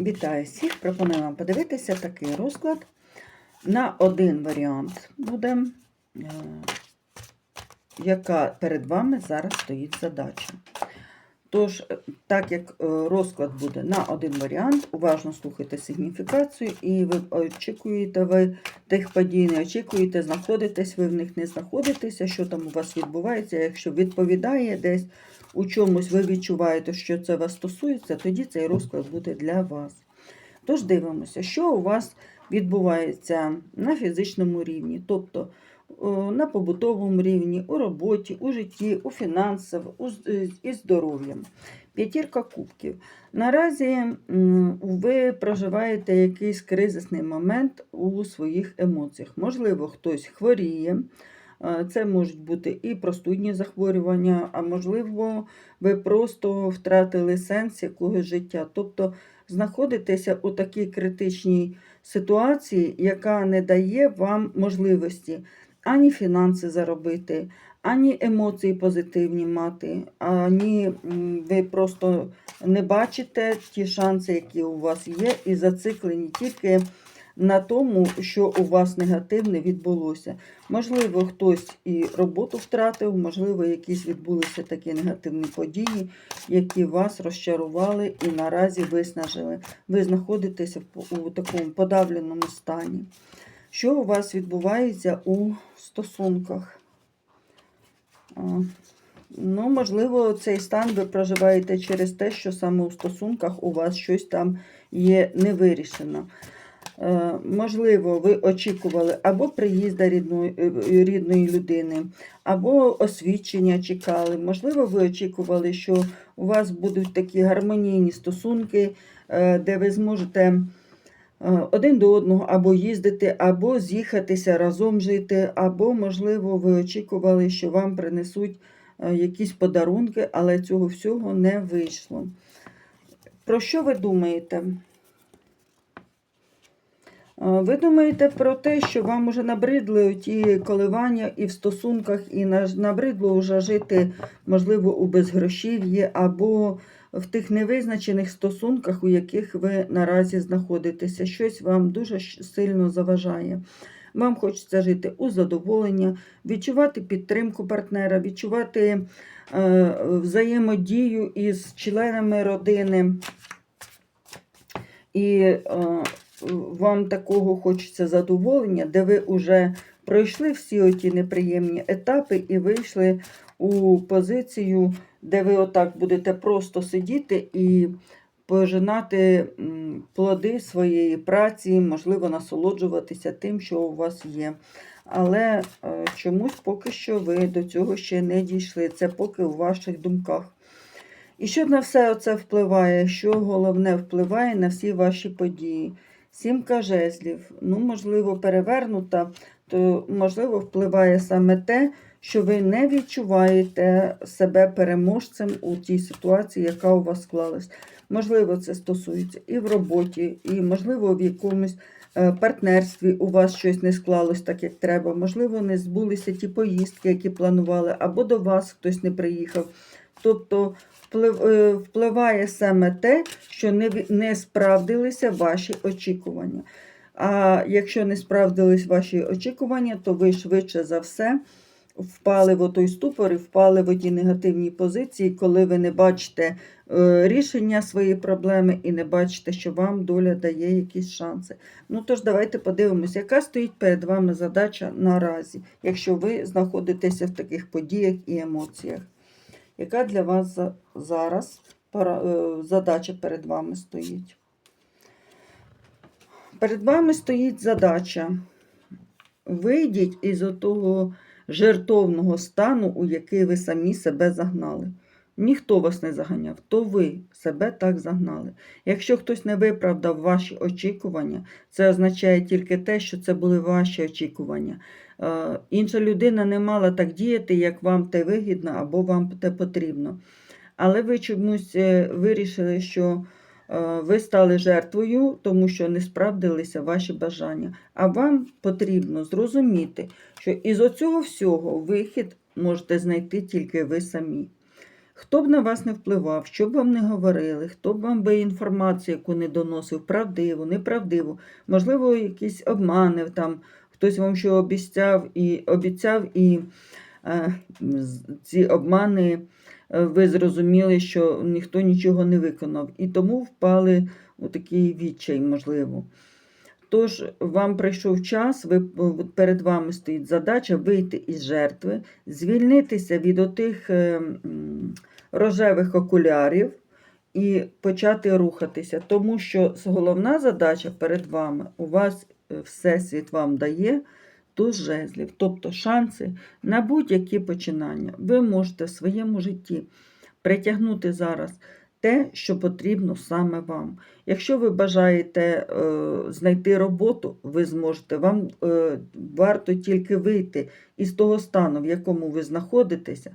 Вітаю всіх! Пропоную вам подивитися такий розклад. На один варіант буде, е, яка перед вами зараз стоїть задача. Тож, е, так як е, розклад буде на один варіант, уважно слухайте сигніфікацію, і ви очікуєте ви тих подій, не очікуєте, знаходитесь, ви в них не знаходитеся, що там у вас відбувається. Якщо відповідає десь у чомусь, ви відчуваєте, що це вас стосується, тоді цей розклад буде для вас. Тож дивимося, що у вас відбувається на фізичному рівні, тобто на побутовому рівні, у роботі, у житті, у фінансах, і здоров'ям. П'ятірка кубків. Наразі ви проживаєте якийсь кризисний момент у своїх емоціях. Можливо, хтось хворіє. Е, Це можуть бути і простудні захворювання, а можливо, ви просто втратили сенс якогось життя. Тобто знаходитеся у такій критичній ситуації, яка не дає вам можливості ані фінанси заробити, ані емоції позитивні мати, ані ви просто не бачите ті шанси, які у вас є, і зациклені тільки на тому, що у вас негативне відбулося. Можливо, хтось і роботу втратив, можливо, якісь відбулися такі негативні події, які вас розчарували і наразі виснажили. Ви знаходитеся у такому подавленому стані. Що у вас відбувається у стосунках? Ну, можливо, цей стан ви проживаєте через те, що саме у стосунках у вас щось там є невирішено. Е, Можливо, ви очікували або приїзда рідної, е, рідної людини, або освідчення чекали. Можливо, ви очікували, що у вас будуть такі гармонійні стосунки, е, де ви зможете один до одного або їздити, або з'їхатися разом жити, або, можливо, ви очікували, що вам принесуть якісь подарунки, але цього всього не вийшло. Про що ви думаєте? Ви думаєте про те, що вам уже набридли ті коливання і в стосунках, і набридло вже жити, можливо, у безгрошів'ї, або в тих невизначених стосунках, у яких ви наразі знаходитеся. Щось вам дуже сильно заважає. Вам хочеться жити у задоволення, відчувати підтримку партнера, відчувати е, взаємодію із членами родини. І е, вам такого хочеться задоволення, де ви вже пройшли всі оті неприємні етапи і вийшли у позицію, де ви отак будете просто сидіти і пожинати плоди своєї праці, можливо, насолоджуватися тим, що у вас є. Але е, чомусь поки що ви до цього ще не дійшли. Це поки у ваших думках. І що на все це впливає? Що головне впливає на всі ваші події? Сімка жезлів. Ну, можливо, перевернута, то можливо впливає саме те, що ви не відчуваєте себе переможцем у тій ситуації, яка у вас склалась. Можливо, це стосується і в роботі, і, можливо, в якомусь е, партнерстві у вас щось не склалось так, як треба. Можливо, не збулися ті поїздки, які планували, або до вас хтось не приїхав. Тобто е, впливає саме те, що не, не справдилися ваші очікування. А якщо не справдились ваші очікування, то ви швидше за все впали в той ступор і впали в ті негативні позиції, коли ви не бачите е, рішення своєї проблеми і не бачите, що вам доля дає якісь шанси. Ну тож давайте подивимося, яка стоїть перед вами задача наразі, якщо ви знаходитеся в таких подіях і емоціях. Яка для вас зараз е, задача перед вами стоїть? Перед вами стоїть задача. Вийдіть із того жертовного стану, у який ви самі себе загнали. Ніхто вас не заганяв, то ви себе так загнали. Якщо хтось не виправдав ваші очікування, це означає тільки те, що це були ваші очікування. Е, Інша людина не мала так діяти, як вам те вигідно або вам те потрібно. Але ви чомусь е, вирішили, що е, ви стали жертвою, тому що не справдилися ваші бажання. А вам потрібно зрозуміти, що із оцього всього вихід можете знайти тільки ви самі. Хто б на вас не впливав, що б вам не говорили, хто б вам би інформацію, яку не доносив, правдиву, неправдиву, можливо, якісь обмани там, хтось вам що обіцяв і обіцяв, і е, ці обмани е, ви зрозуміли, що ніхто нічого не виконав, і тому впали у такий відчай, можливо. Тож вам прийшов час, ви, перед вами стоїть задача вийти із жертви, звільнитися від отих е, рожевих окулярів і почати рухатися. Тому що головна задача перед вами, у вас е, Всесвіт вам дає туз жезлів, тобто шанси на будь-які починання. Ви можете в своєму житті притягнути зараз те, що потрібно саме вам. Якщо ви бажаєте е, знайти роботу, ви зможете. Вам е, варто тільки вийти із того стану, в якому ви знаходитеся,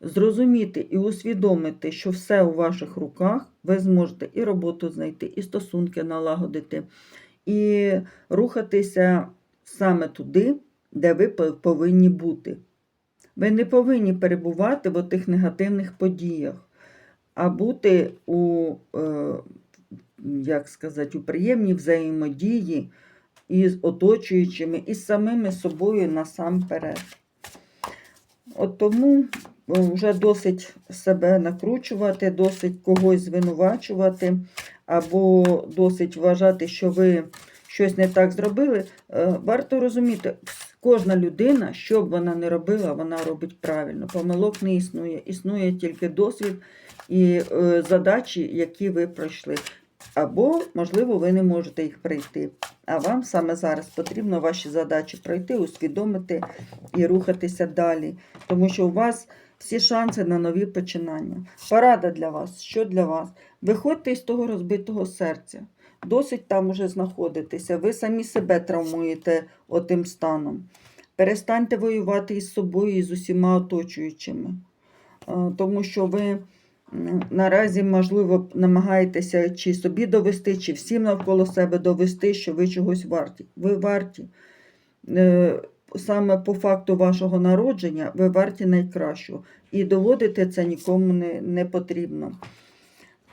зрозуміти і усвідомити, що все у ваших руках, ви зможете і роботу знайти, і стосунки налагодити, і рухатися саме туди, де ви повинні бути. Ви не повинні перебувати в тих негативних подіях, а бути у, е, як сказати, у приємній взаємодії із оточуючими, і самими собою насамперед. От тому вже досить себе накручувати, досить когось звинувачувати, або досить вважати, що ви щось не так зробили. Е, Варто розуміти, кожна людина, що б вона не робила, вона робить правильно. Помилок не існує. Існує тільки досвід і е, задачі, які ви пройшли. Або, можливо, ви не можете їх пройти. А вам саме зараз потрібно ваші задачі пройти, усвідомити і рухатися далі. Тому що у вас всі шанси на нові починання. Порада для вас. Що для вас? Виходьте із того розбитого серця. Досить там уже знаходитися. Ви самі себе травмуєте отим станом. Перестаньте воювати із собою і з усіма оточуючими. Е, Тому що ви наразі, можливо, намагаєтеся чи собі довести, чи всім навколо себе довести, що ви чогось варті. Ви варті. Саме по факту вашого народження ви варті найкращого. І доводити це нікому не, не потрібно.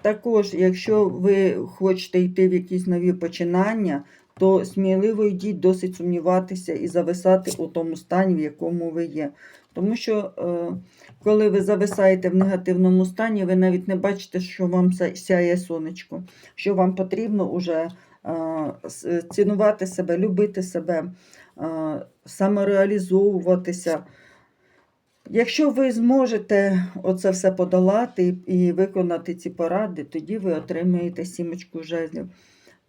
Також, якщо ви хочете йти в якісь нові починання, то сміливо йдіть досить сумніватися і зависати у тому стані, в якому ви є. Тому що е, коли ви зависаєте в негативному стані, ви навіть не бачите, що вам сяє сонечко, що вам потрібно уже цінувати себе, любити себе, е, самореалізовуватися. Якщо ви зможете оце все подолати і виконати ці поради, тоді ви отримаєте сімочку жезлів.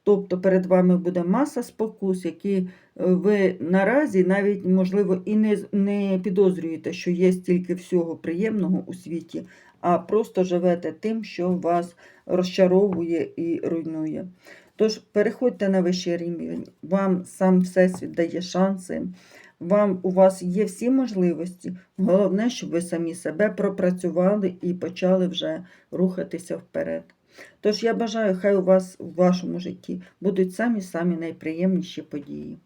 Тобто перед вами буде маса спокус, які е, ви наразі навіть, можливо, і не, не підозрюєте, що є стільки всього приємного у світі, а просто живете тим, що вас розчаровує і руйнує. Тож переходьте на вищий рівень, вам сам Всесвіт дає шанси, вам у вас є всі можливості. Головне, щоб ви самі себе пропрацювали і почали вже рухатися вперед. Тож я бажаю, хай у вас у вашому житті будуть самі-самі найприємніші події.